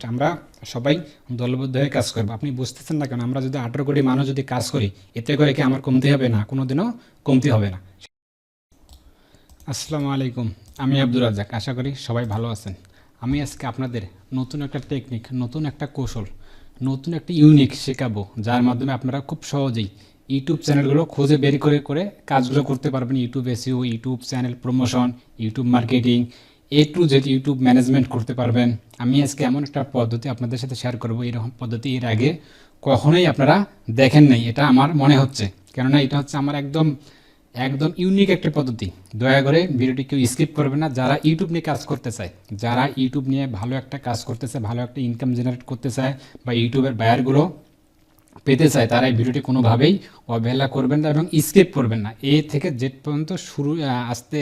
আমরা সবাই দলবদ্ধ হয়ে কাজ করব। আপনি বুঝতেছেন না কেন? আমরা যদি আঠারো কোটি মানুষ যদি কাজ করি, এতে করে কি আমার কমতি হবে না? কোনোদিনও কমতি হবে না। আসসালামু আলাইকুম। আমি আব্দুর রাজ্জাক। আশা করি সবাই ভালো আছেন। আমি আজকে আপনাদের নতুন একটা টেকনিক নতুন একটা কৌশল, নতুন একটা ইউনিক শেখাবো, যার মাধ্যমে আপনারা খুব সহজেই ইউটিউব চ্যানেলগুলো খুঁজে বের করে করে কাজগুলো করতে পারবেন। YouTube SEO YouTube channel promotion YouTube marketing A to Z YouTube management করতে পারবেন। আমি আজকে এমন একটা পদ্ধতি আপনাদের সাথে শেয়ার করব, এরকম পদ্ধতি এর আগে কখনোই আপনারা দেখেন নাই, এটা আমার মনে হচ্ছে। কেননা এটা হচ্ছে আমার একদম একদম ইউনিক একটা পদ্ধতি। দয়া করে ভিডিওটি কেউ স্কিপ করবে না। যারা ইউটিউব নিয়ে কাজ করতে চায়, যারা ইউটিউব নিয়ে ভালো একটা কাজ করতে চায়, ভালো একটা ইনকাম জেনারেট করতে চায় বা ইউটিউবের বায়ারগুলো পেতে চায়, তারা এই ভিডিওটি কোনোভাবেই অবহেলা করবেন না এবং স্কিপ করবেন না। এ থেকে জেড পর্যন্ত শুরু আস্তে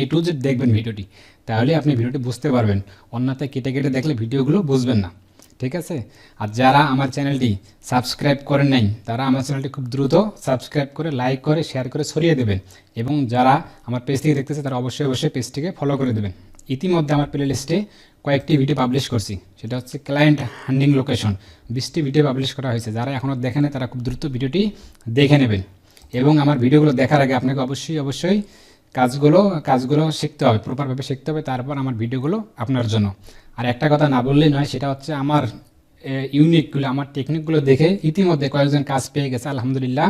এ টু জেড দেখবেন ভিডিওটি। তাহলে আপনি ভিডিওটি বুঝতে পারবেন। অন্যথায় কেটে কেটে দেখলে ভিডিওগুলো বুঝবেন না। ঠিক আছে? আর যারা আমার চ্যানেলটি সাবস্ক্রাইব করেন নাই, তারা আমার চ্যানেলটি খুব দ্রুত সাবস্ক্রাইব করে, লাইক করে, শেয়ার করে ছড়িয়ে দেবেন। এবং যারা আমার পেজ থেকে দেখতেছে, তারা অবশ্যই অবশ্যই পেজটিকে ফলো করে দেবেন। ইতিমধ্যে আমার প্লে লিস্টে কয়েকটি ভিডিও পাবলিশ করছি। সেটা হচ্ছে ক্লায়েন্ট হান্ডিং লোকেশন বিশটি ভিডিও পাবলিশ করা হয়েছে। যারা এখনও দেখেন তারা খুব দ্রুত ভিডিওটি দেখে নেবেন। এবং আমার ভিডিওগুলো দেখার আগে আপনাকে অবশ্যই অবশ্যই কাজগুলো কাজগুলো শিখতে হবে প্রপারভাবে শিখতে হবে, তারপর আমার ভিডিওগুলো আপনার জন্য। আর একটা কথা না বললেই নয়, সেটা হচ্ছে আমার ইউনিকগুলো আমার টেকনিকগুলো দেখে ইতিমধ্যে কয়েকজন কাজ পেয়ে গেছে, আলহামদুলিল্লাহ।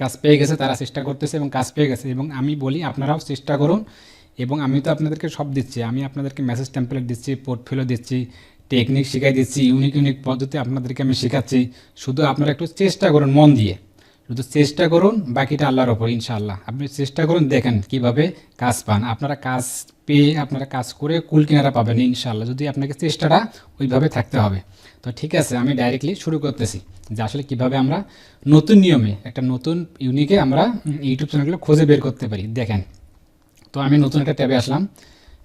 কাজ পেয়ে গেছে, তারা চেষ্টা করতেছে এবং কাজ পেয়ে গেছে। এবং আমি বলি, আপনারাও চেষ্টা করুন। এবং আমি তো আপনাদেরকে সব দিচ্ছি, আমি আপনাদেরকে মেসেজ টেম্পলেট দিচ্ছি পোর্টফোলিও দিচ্ছি টেকনিক শিখাই দিচ্ছি ইউনিক ইউনিক পদ্ধতি আপনাদেরকে আমি শেখাচ্ছি। শুধু আপনারা একটু চেষ্টা করুন মন দিয়ে। শুধু চেষ্টা করুন, বাকিটা আল্লাহর ওপর ইনশাআল্লাহ। আপনি চেষ্টা করুন, দেখেন কীভাবে কাজ পান। আপনারা কাজ পেয়ে, আপনারা কাজ করে কুল কিনারা পাবেন, ইনশাআল্লাহ। যদি আপনাকে চেষ্টাটা ওইভাবে থাকতে হবে। তো ঠিক আছে, আমি ডাইরেক্টলি শুরু করতেছি যে আসলে কীভাবে আমরা নতুন নিয়মে, একটা নতুন ইউনিকে আমরা ইউটিউব চ্যানেলগুলো খুঁজে বের করতে পারি। দেখেন, তো আমি নতুন একটা ট্যাবে আসলাম।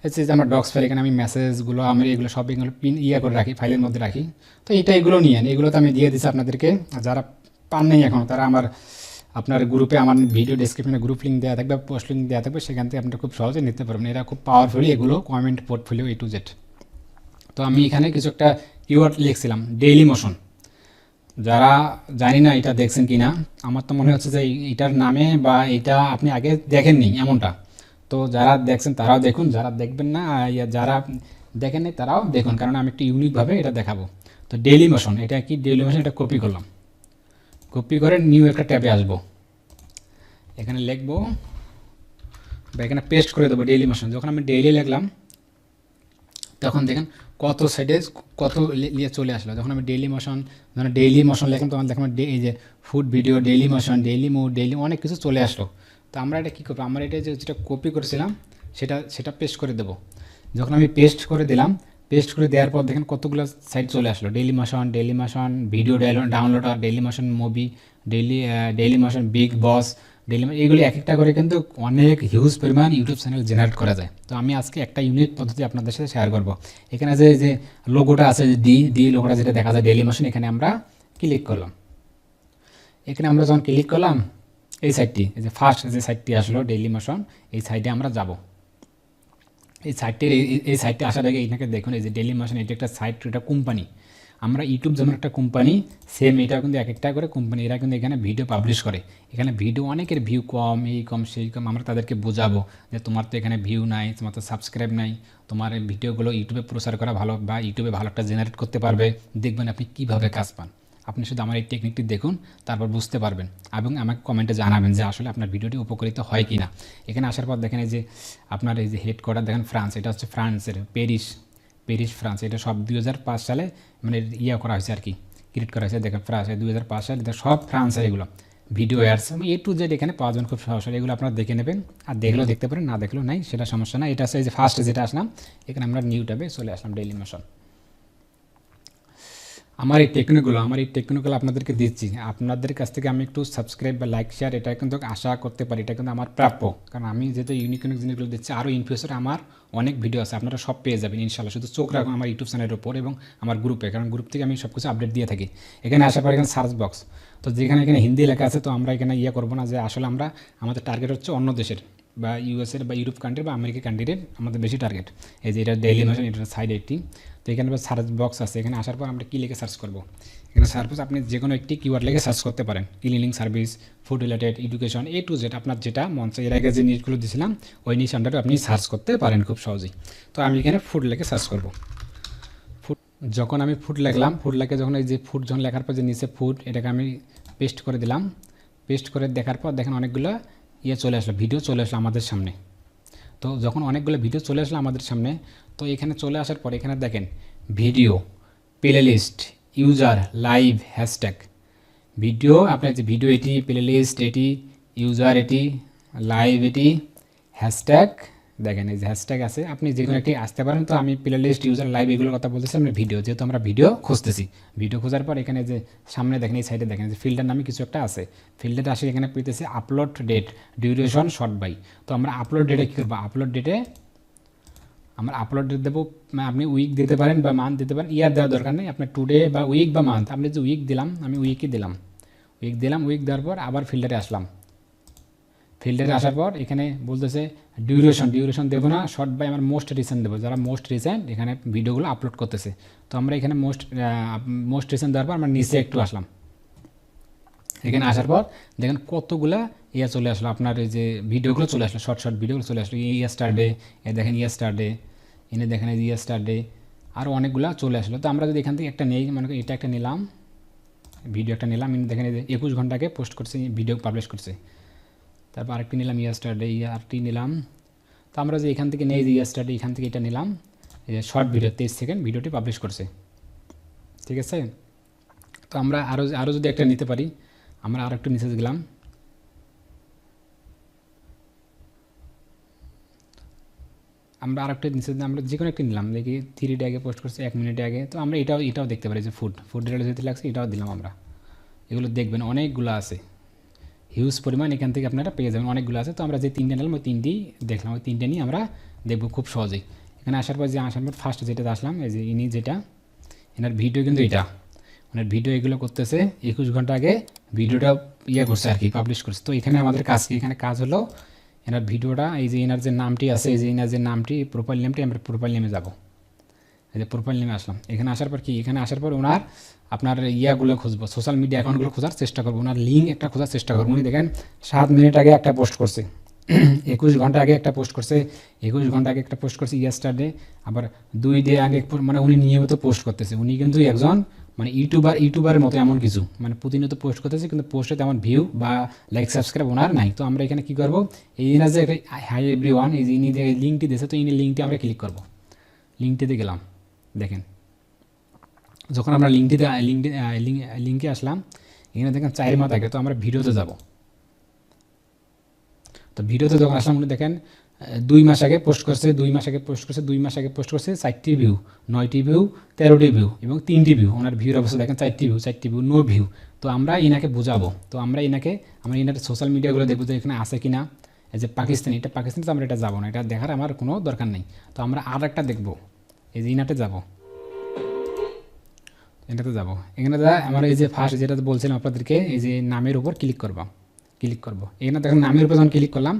হচ্ছে যে আমার ডক্স ফাইল এখানে আমি মেসেজগুলো আমি এগুলো সব এগুলো পিন ইয়ে করে রাখি ফাইলের মধ্যে রাখি। তো এইটা এগুলো নিয়ে এগুলো তো আমি দিয়ে দিচ্ছি আপনাদেরকে, যারা পান নেই এখন। তারা আমার, আপনার গ্রুপে আমার ভিডিও ডিসক্রিপশনে গ্রুপ লিঙ্ক দেওয়া থাকবে পোস্ট লিঙ্ক দেওয়া থাকবে, সেখান থেকে আপনারা খুব সহজে নিতে পারবেন। এরা খুব পাওয়ারফুলি এগুলো comment portfolio A to Z তো আমি এখানে কিছু একটা কিওয়ার্ড লিখছিলাম ডেইলি মোশন যারা জানি না এটা দেখছেন কি না আমার তো মনে হচ্ছে যে এটার নামে বা এটা আপনি আগে দেখেননি এমনটা। তো যারা দেখছেন তারাও দেখুন, যারা দেখবেন না যারা দেখেননি তারাও দেখুন, কারণ আমি একটু ইউনিকভাবে এটা দেখাবো। তো ডেইলি মোশন এটা কি ডেইলি মোশন এটা কপি করলাম। কপি করে নিউ একটা ট্যাবে আসব। এখানে লিখব, বা এখানে পেস্ট করে দেবো ডেইলি মোশন যখন আমি ডেইলি লিখলাম, তখন দেখেন কত সাইডে কত নিয়ে চলে আসলো। যখন আমি ডেইলি মোশন যখন ডেইলি মোশন লিখলাম, তখন দেখলাম এই যে food video Dailymotion daily mood daily অনেক কিছু চলে আসলো। তো আমরা এটা কী করব? আমরা এটা যেটা কপি করেছিলাম, সেটা সেটা পেস্ট করে দেবো। যখন আমি পেস্ট করে দিলাম পেস্ট করে দেওয়ার পর দেখেন কতগুলো সাইট চলে আসলো। Dailymotion Dailymotion video download আর Dailymotion movie daily Dailymotion big boss daily এইগুলি এক একটা করে কিন্তু অনেক হিউজ পরিমাণ ইউটিউব চ্যানেল জেনারেট করা যায়। তো আমি আজকে একটা ইউনিক পদ্ধতি আপনাদের সাথে শেয়ার করব। এখানে যে যে লোগোটা আছে, যে ডি ডি লোগোটা যেটা দেখা যায় ডেইলি মোশন এখানে আমরা ক্লিক করলাম। এখানে আমরা যখন ক্লিক করলাম, এই সাইটটি এই যে ফার্স্ট যে সাইটটি আসলো ডেইলি মোশন এই সাইটে আমরা যাব। এই সাইটটির এই- এই আসার আগে এইটাকে দেখুন, এই যে ডেলি মোশন এটা একটা সাইট এটা কোম্পানি আমরা ইউটিউব যেমন একটা কোম্পানি সেম এটা কিন্তু এক একটা করে কোম্পানি এরা কিন্তু এখানে ভিডিও পাবলিশ করে। এখানে ভিডিও অনেকের ভিউ কম, এই কম, সেই কম, আমরা তাদেরকে বোঝাবো যে তোমার তো এখানে ভিউ নাই, তোমার তো সাবস্ক্রাইব নাই, তোমার ভিডিওগুলো ইউটিউবে প্রচার করা ভালো বা ইউটিউবে ভালো একটা জেনারেট করতে পারবে, দেখবেন আপনি কীভাবে কাজ পান। আপনি শুধু আমার এই টেকনিকটি দেখুন তারপর বুঝতে পারবেন এবং আমাকে কমেন্টে জানাবেন যে আসলে আপনার ভিডিওটি উপকৃত হয় কি না এখানে আসার পর দেখেন এই যে আপনার এই যে হেডকোয়ার্টার দেখেন ফ্রান্স এটা হচ্ছে ফ্রান্সের প্যারিস প্যারিস ফ্রান্স এটা সব দুই হাজার পাঁচ সালে মানে ইয়ে করা হয়েছে আর কি ক্রিয়েট করা হয়েছে। দেখেন ফ্রান্স দুই সালে এটা সব ফ্রান্সের এগুলো video ads A to Z এখানে পাওয়া যান খুব সহজে এগুলো আপনারা দেখে নেবেন। আর দেখলেও দেখতে পারেন না দেখলেও নাই সেটা সমস্যা না এটা হচ্ছে এই যে ফার্স্ট যেটা আসলাম এখানে আমরা নিউ ট্যাবে চলে আসলাম ডেইলি মোশন আমার এই টেকনিকগুলো আমার এই টেকনিকগুলো আপনাদেরকে দিচ্ছি। আপনাদের কাছ থেকে আমি একটু সাবস্ক্রাইব বা লাইক শেয়ার এটা কিন্তু আশা করতে পারি, এটা কিন্তু আমার প্রাপ্য। কারণ আমি যেহেতু ইউনিক ইউনিক জিনিসগুলো দিচ্ছি, আরও ইন ফিউচারে আমার অনেক ভিডিও আছে, আপনারা সব পেয়ে যাবেন, ইনশাল্লাহ। শুধু চোখ রাখুন আমার ইউটিউব চ্যানেলের উপর এবং আমার গ্রুপে কারণ গ্রুপ থেকে আমি সব কিছু আপডেট দিয়ে থাকি। এখানে আসার পর এখানে সার্চ বক্স তো যেখানে এখানে হিন্দি লেখা আছে, তো আমরা এখানে ইয়ে করব না যে আসলে আমরা, আমাদের টার্গেট হচ্ছে অন্য দেশের। বা ইউএসের বা ইউরোপ কান্ট্রি বা আমেরিকা কান্ট্রির আমাদের বেশি টার্গেট এই যে এটা ডেইলি নোশন এটা সাইড একটি তো এখানে সার্চ বক্স আছে। এখানে আসার পর আমরা কী লিখে সার্চ করব? এখানে সার্চ আপনি যে কোনো একটি কিওয়ার্ড লিখে সার্চ করতে পারেন। Cleaning service food related education A to Z আপনার যেটা মন চায়। এর আগে যে নিউজগুলো দিয়েছিলাম ওই নিউজ আন্ডারে আপনি সার্চ করতে পারেন খুব সহজেই। তো আমি এখানে ফুড লিখে সার্চ করব। ফুড যখন আমি ফুড লিখলাম ফুড লেখে যখন এই যে ফুড যখন লেখার পর যে নিচে ফুড এটাকে আমি পেস্ট করে দিলাম। পেস্ট করে দেখার পর দেখেন অনেকগুলো ইয়ে চলে আসলো ভিডিও চলে আসলো আমাদের সামনে। তো যখন অনেকগুলো ভিডিও চলে আসলো আমাদের সামনে, তো এখানে চলে আসার পর এখানে দেখেন video playlist user live hashtag video আপনার যে ভিডিও এটি প্লে লিস্ট এটি ইউজার এটি লাইভ এটি হ্যাশট্যাগ দেখেন এই যে হ্যাশট্যাগ আছে আপনি যে কোনো একটি আসতে পারেন তো আমি প্লে লিস্ট ইউজার লাইভ এগুলোর কথা বলতেছি আমরা ভিডিও যেহেতু আমরা ভিডিও খুঁজতেছি। ভিডিও খোঁজার পর এখানে যে সামনে দেখেন এই সাইডে দেখেন যে ফিল্ডের নামে কিছু একটা আছে। ফিল্ডের আসে এখানে পেতেছি upload date duration sort by তো আমরা আপলোড ডেটে কী করব? আপলোড ডেটে আমরা আপলোড ডেট দেবো মানে আপনি উইক দিতে পারেন বা মান্থ দিতে পারেন ইয়ার দেওয়ার দরকার নেই। আপনার টুডে বা উইক বা মান্থ আপনি যে উইক দিলাম আমি উইকই দিলাম। উইক দিলাম উইক দেওয়ার পর আবার ফিল্ডারে আসলাম। ফিল্টারে আসার পর এখানে বলতেছে ডিউরেশন ডিউরেশন দেবো না শর্ট বাই আমার মোস্ট রিসেন্ট দেবো। যারা মোস্ট রিসেন্ট এখানে ভিডিওগুলো আপলোড করতেছে। তো আমরা এখানে মোস্ট মোস্ট রিসেন্ট দেওয়ার পর আমরা নিচে একটু আসলাম। এখানে আসার পর দেখেন কতগুলা ইয়ে চলে আসলো। আপনার এই যে ভিডিওগুলো চলে আসলো শর্ট শর্ট ভিডিওগুলো চলে আসলো। ইয়াস্টার ডে এ দেখেন ইয়াস্টার ডে এনে দেখেন এই ইয়াস্টার ডে আরও অনেকগুলা চলে আসলো। তো আমরা যদি এখান থেকে একটা নেই মানে এটা একটা নিলাম ভিডিও একটা নিলাম। এনে দেখেন এই যে একুশ ঘন্টাকে পোস্ট করছে ভিডিও পাবলিশ করছে। তারপর আরেকটি নিলাম ডে আরেকটি নিলাম। তো আমরা যে এখান থেকে নেই যে ইয়াস্টার ডে এখান থেকে এটা নিলাম। এই যে শর্ট ভিডিও তেইশ সেকেন্ড ভিডিওটি পাবলিশ করছে। ঠিক আছে? তো আমরা আরও আরও যদি একটা নিতে পারি আমরা আর একটু নিচে গেলাম আমরা আর একটা নিচে আমরা যে কোনো একটা নিলাম। দেখি থ্রি ডে আগে পোস্ট করছে এক মিনিট আগে। তো আমরা এটাও এটাও দেখতে পারি যে ফুড ফুড রিলেটেড যেতে লাগছে এটাও দিলাম আমরা। এগুলো দেখবেন অনেকগুলো আছে। হিউজ পরিমাণ এখান থেকে আপনারা পেয়ে যাবেন। অনেকগুলো আছে। তো আমরা যে তিনটে নিলাম ওই তিনটি দেখলাম। ওই তিনটে নিয়ে আমরা দেখব খুব সহজেই। এখানে আসার পর যে আসার পর ফার্স্ট যেটা আসলাম এই যে ইনি যেটা এনার ভিডিও কিন্তু এটা। ওনার ভিডিও এগুলো করতেছে একুশ ঘণ্টা আগে ভিডিওটা ইয়ে করছে আর কি। পাবলিশ করছে। তো এখানে আমাদের কাজ কি এখানে কাজ হলো এনার ভিডিওটা এই যে এনার যে নামটি আছে এই যে এনার যে নামটি প্রোফাইল নেমটি আমরা প্রোফাইল নেমে যাব। এই যে প্রোফাইল নেমে আসলাম। এখানে আসার পর কি? এখানে আসার পর ওনার আপনার ইয়াগুলো খুঁজবো সোশ্যাল মিডিয়া অ্যাকাউন্টগুলো খোঁজার চেষ্টা করব ওনার লিঙ্ক একটা খোঁজার চেষ্টা করব। উনি দেখেন সাত মিনিট আগে একটা পোস্ট করছে একুশ ঘণ্টা আগে একটা পোস্ট করছে একুশ ঘণ্টা আগে একটা পোস্ট করছে ইয়াস্টারডে আবার দুই ডে আগে মানে উনি নিয়মিত পোস্ট করতেছে। উনি কিন্তু একজন মানে ইউটিউবার ইউটিউবারের মতো এমন কিছু মানে প্রতিনিয়ত পোস্ট করতেছে কিন্তু পোস্টে তেমন ভিউ বা লাইক সাবস্ক্রাইব ওনার নাই। তো আমরা এখানে কী করব? এই না যে হাই এভরি ওয়ান এই যে ইনি যে লিঙ্কটি দিয়েছে তো ইনি লিঙ্কটি আমরা ক্লিক করব। লিঙ্কটিতে গেলাম দেখেন। যখন আমরা লিঙ্কটিতে লিঙ্কটি লিঙ্কে আসলাম, এখানে দেখেন চায়ের মাথা আগে তো আমরা ভিডিওতে যাব। তো ভিডিওতে যখন আসলাম, উনি দেখেন দুই মাস আগে পোস্ট করছে, দুই মাস আগে পোস্ট করছে, দুই মাস আগে পোস্ট করছে চারটি ভিউ নয়টি ভিউ তেরোটি ভিউ এবং তিনটি ভিউ ওনার ভিউর অবস্থা দেখেন, চারটি ভিউ চারটি ভিউ নো ভিউ তো আমরা এনাকে বোঝাবো। তো আমরা এনাকে, আমরা ইনার সোশ্যাল মিডিয়াগুলো দেখব যে এখানে আছে কিনা। এই যে পাকিস্তানি, এটা পাকিস্তানি তো আমরা এটা যাব না, এটা দেখার আমার কোনো দরকার নেই। তো আমরা আর একটা দেখব। এই যে ইনাতে যাব। এটাতে যাব। এখানে দাদা আমার এই যে ফার্স্ট যেটা বলছিলাম আপনাদেরকে এই যে নামের উপর ক্লিক করবা। ক্লিক করব। এখানে দেখেন নামের উপর যখন ক্লিক করলাম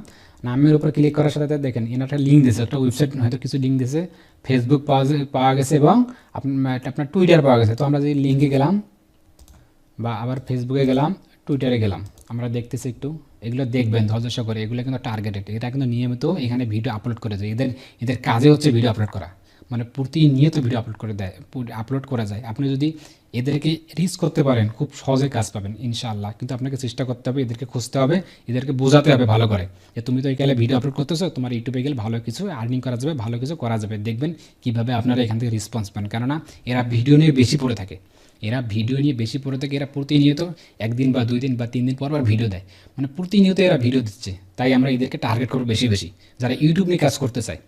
নামের উপর ক্লিক করার সাথে দেখেন এখানে একটা লিঙ্ক দিয়েছে একটা ওয়েবসাইট হয়তো কিছু লিঙ্ক দিয়েছে। ফেসবুক পাওয়া পাওয়া গেছে এবং আপনার টুইটার পাওয়া গেছে। তো আমরা যে লিঙ্কে গেলাম বা আবার ফেসবুকে গেলাম টুইটারে গেলাম। আমরা দেখতেছি একটু এগুলো দেখবেন ধৈর্য করে এগুলো কিন্তু টার্গেটেড এটা কিন্তু নিয়মিত এখানে ভিডিও আপলোড করে যায় এদের এদের কাজে হচ্ছে ভিডিও আপলোড করা। মানে প্রতিনিয়ত ভিডিও আপলোড করে দেয় আপলোড করা যায়। আপনি যদি এদেরকে রিচ করতে পারেন, খুব সহজে কাজ পাবেন, ইনশাআল্লাহ। কিন্তু আপনাকে চেষ্টা করতে হবে, এদেরকে খুঁজতে হবে, এদেরকে বোঝাতে হবে ভালো করে। যে তুমি তো এখানে ভিডিও আপলোড করতেছো, তোমার ইউটিউবে গেলে ভালো কিছু আর্নিং করা যাবে, ভালো কিছু করা যাবে। দেখবেন কীভাবে আপনারা এখান থেকে রেসপন্স পান। কেননা, এরা ভিডিও নিয়ে বেশি পড়ে থাকে। এরা ভিডিও নিয়ে বেশি পড়ে থাকে, এরা প্রতিনিয়ত একদিন বা দুই দিন বা তিন দিন পর পর ভিডিও দেয়। মানে প্রতিনিয়ত এরা ভিডিও দিচ্ছে। তাই আমরা এদেরকে টার্গেট করব বেশি বেশি। যারা ইউটিউব নিয়ে কাজ করতে চায়।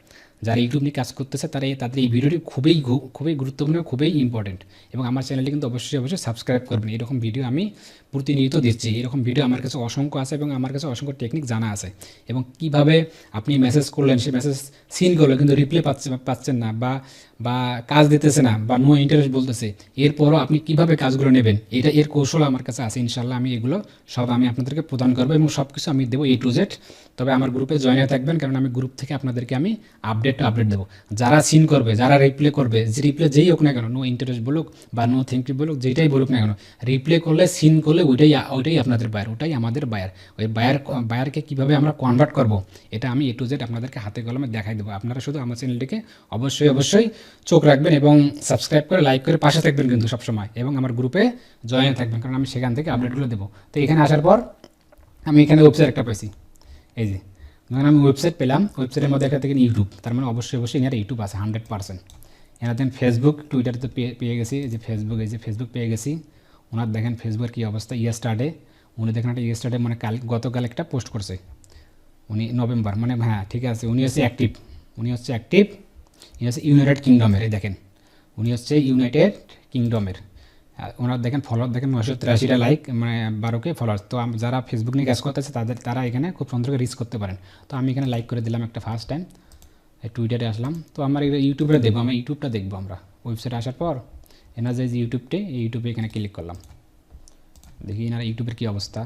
যারা ইউটিউব নিয়ে কাজ করতেছে তারা তাদের এই ভিডিওটি খুবই খুবই গুরুত্বপূর্ণ খুবই ইম্পর্টেন্ট এবং আমার চ্যানেলটি কিন্তু অবশ্যই অবশ্যই সাবস্ক্রাইব করবেন। এরকম ভিডিও আমি প্রতিনিয়ত দিচ্ছি। এরকম ভিডিও আমার কাছে অসংখ্য আছে এবং আমার কাছে অসংখ্য টেকনিক জানা আছে। এবং কীভাবে আপনি মেসেজ করলেন সেই মেসেজ সিন করলেন কিন্তু রিপ্লাই পাচ্ছে পাচ্ছেন না বা বা কাজ দিতেছে না, বা নো ইন্টারেস্ট বলতেছে, এরপরও আপনি কীভাবে কাজগুলো নেবেন? এটা এর কৌশল আমার কাছে আছে ইনশাল্লাহ আমি এগুলো সব আমি আপনাদেরকে প্রদান করব এবং সব কিছু আমি দেবো এ টু জেড তবে আমার গ্রুপে জয়েন হয়ে থাকবেন, কারণ আমি গ্রুপ থেকে আপনাদেরকে আমি আপডেট আপডেট দেবো। যারা সিন করবে, যারা রিপ্লে করবে, যে রিপ্লে যেই হোক না কেন নো ইন্টারেস্ট বলুক বা নো ইউ বলুক যেটাই বলুক না কেন রিপ্লে করলে সিন করলে ওইটাই ওইটাই আপনাদের বায়ার ওটাই আমাদের বায়ার ওই বায়ার বায়ারকে কীভাবে আমরা কনভার্ট করব, এটা আমি এ টু জেড আপনাদেরকে হাতে কলমে দেখাই দেবো। আপনারা শুধু আমার চ্যানেলটিকে অবশ্যই অবশ্যই চোখ রাখবেন এবং সাবস্ক্রাইব করে লাইক করে পাশে থাকবেন কিন্তু সবসময় এবং আমার গ্রুপে জয়েন থাকবেন কারণ আমি সেখান থেকে আপডেটগুলো দেবো। তো এখানে আসার পর আমি এখানে ওয়েবসাইট একটা পেয়েছি এই যে ধরেন আমি ওয়েবসাইট পেলাম ওয়েবসাইটের মধ্যে একটা দেখেন ইউটিউব তার মানে অবশ্যই অবশ্যই এনার ইউটিউব আছে হান্ড্রেড পার্সেন্ট এনার দেন ফেসবুক টুইটার তো পেয়ে পেয়ে গেছি এই যে ফেসবুক এই যে ফেসবুক পেয়ে গেছি। ওনার দেখেন ফেসবুকের কী অবস্থা ইয়ে স্টার্টে উনি দেখেন একটা ইয়ে স্টার্টে মানে কাল গতকাল একটা পোস্ট করছে। উনি নভেম্বর মানে হ্যাঁ ঠিক আছে উনি হচ্ছে অ্যাক্টিভ উনি হচ্ছে অ্যাক্টিভ ইনি হচ্ছে ইউনাইটেড কিংডমের এই দেখেন। উনি হচ্ছে ইউনাইটেড কিংডমের ওনার দেখেন ফলোয়ার দেখেন নশো তিরাশিটা লাইক মানে বারোকে ফলোয়ার্স তো যারা ফেসবুক নিয়ে কাজ করতেছে তাদের তারা এখানে খুব সুন্দর করে রিচ করতে পারেন। তো আমি এখানে লাইক করে দিলাম একটা ফার্স্ট টাইম টুইটারে আসলাম। তো আমার ইউটিউবে দেখব আমরা ইউটিউবটা দেখব আমরা। ওয়েবসাইটে আসার পর এনার যে ইউটিউবটি এই ইউটিউবে এখানে ক্লিক করলাম। দেখি এনার ইউটিউবের কী অবস্থা।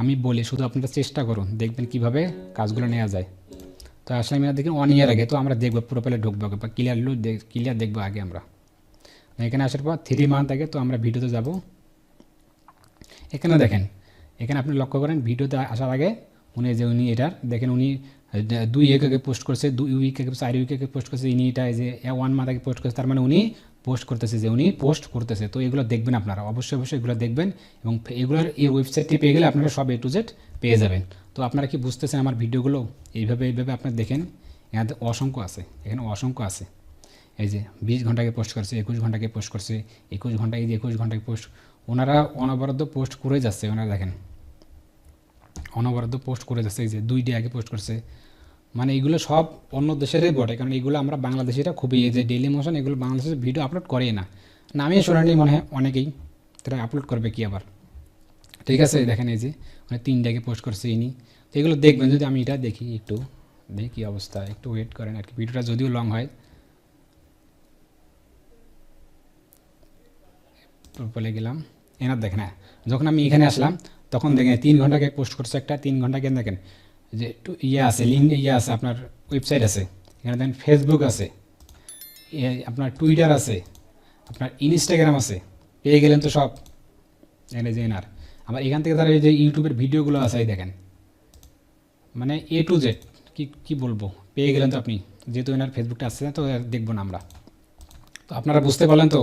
আমি বলি শুধু আপনারা চেষ্টা করুন দেখবেন কীভাবে কাজগুলো নেওয়া যায়। তো আসলে আমি দেখি ওয়ান ইয়ার আগে তো আমরা দেখব প্রোফাইলে ঢুকবো আগে বা ক্লিয়ার ক্লিয়ার দেখব আগে আমরা। এখানে আসার পর থ্রি মান্থ আগে তো আমরা ভিডিওতে যাব। এখানে দেখেন। এখানে আপনি লক্ষ্য করেন ভিডিওতে আসার আগে উনি যে উনি এটার দেখেন উনি দুই উইক আগে পোস্ট করছে দুই উইক আগে চার উইক আগে পোস্ট করছে ইনি এটা যে ওয়ান মান্থ আগে পোস্ট করছে তার মানে উনি পোস্ট করতেছে যে উনি পোস্ট করতেছে। তো এগুলো দেখবেন আপনারা অবশ্যই অবশ্যই এগুলো দেখবেন এবং এগুলোর এই ওয়েবসাইটটি পেয়ে গেলে আপনারা সব এ টু জেড পেয়ে যাবেন। তো আপনারা কি বুঝতেছেন আমার ভিডিওগুলো? এইভাবে এইভাবে আপনারা দেখেন এখানে অসংখ্য আছে। এখানে অসংখ্য আছে। এই যে বিশ ঘন্টাকে পোস্ট করছে, একুশ ঘন্টাকে পোস্ট করছে, একুশ ঘণ্টা, এই যে একুশ ঘন্টাকে পোস্ট, ওনারা অনবরত পোস্ট করে যাচ্ছে, ওনারা দেখেন। অনবরত পোস্ট করে যাচ্ছে, এই যে দুই ডে আগে পোস্ট করছে। মানে এগুলো সব অন্য দেশেরই বটে, কারণ এগুলো আমরা বাংলাদেশিরা খুবই, এই যে ডেলি মোশন এগুলো বাংলাদেশের ভিডিও আপলোড করেই না। নামে শোনানি মনে হয় অনেকেই, তারা আপলোড করবে কি আবার? ঠিক আছে দেখেন। এই যে মানে তিনটাকে পোস্ট করছে ইনি। তো এগুলো দেখবেন যদি আমি এটা দেখি একটু দেখি কী অবস্থা একটু ওয়েট করেন আর কি ভিডিওটা যদিও লং হয়। বলে গেলাম। এনার দেখেন হ্যাঁ যখন আমি এখানে আসলাম তখন দেখেন তিন ঘন্টাকে পোস্ট করছে একটা তিন ঘন্টাকে দেখেন যে একটু ইয়ে আছে লিঙ্ক ইয়ে আছে আপনার ওয়েবসাইট আছে এখানে দেখেন ফেসবুক আছে আপনার টুইটার আছে আপনার ইনস্টাগ্রাম আছে পেয়ে গেলেন তো সব। এখানে যে এনার। আবার এখান থেকে তারা এই যে ইউটিউবের ভিডিওগুলো আছে দেখেন। মানে এ টু জেড কি কি বলব? পেয়ে গেলেন তো আপনি। যেহেতু এনার ফেসবুকটা আসছে না, তো দেখব না আমরা। তো আপনারা বুঝতে পারলেন তো?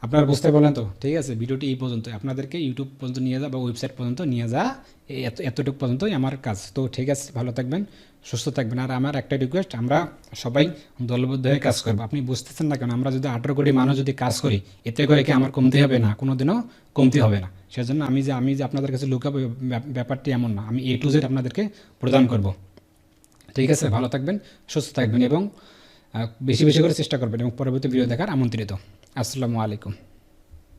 আপনারা বুঝতে পারলেন তো? ঠিক আছে, ভিডিওটি এই পর্যন্ত আপনাদেরকে ইউটিউব পর্যন্ত নিয়ে যা বা ওয়েবসাইট পর্যন্ত নিয়ে যা এত, এতটুকু পর্যন্তই আমার কাজ। তো ঠিক আছে, ভালো থাকবেন, সুস্থ থাকবেন। আর আমার একটা রিকোয়েস্ট আমরা সবাই দলবদ্ধ হয়ে কাজ করব। আপনি বুঝতেছেন না কেন, আমরা যদি আঠারো কোটি মানুষ যদি কাজ করি, এতে করে কি আমার কমতে হবে না? কোনো দিনও কমতি হবে না। সেজন্য আমি যে আমি যে আপনাদের কাছে লুকাবো ব্যাপ- ব্যাপারটি এমন না। আমি এ টু জেড আপনাদেরকে প্রদান করব। ঠিক আছে, ভালো থাকবেন, সুস্থ থাকবেন এবং বেশি বেশি করে চেষ্টা করবেন এবং পরবর্তী ভিডিও দেখার আমন্ত্রিত। আসসালামু আলাইকুম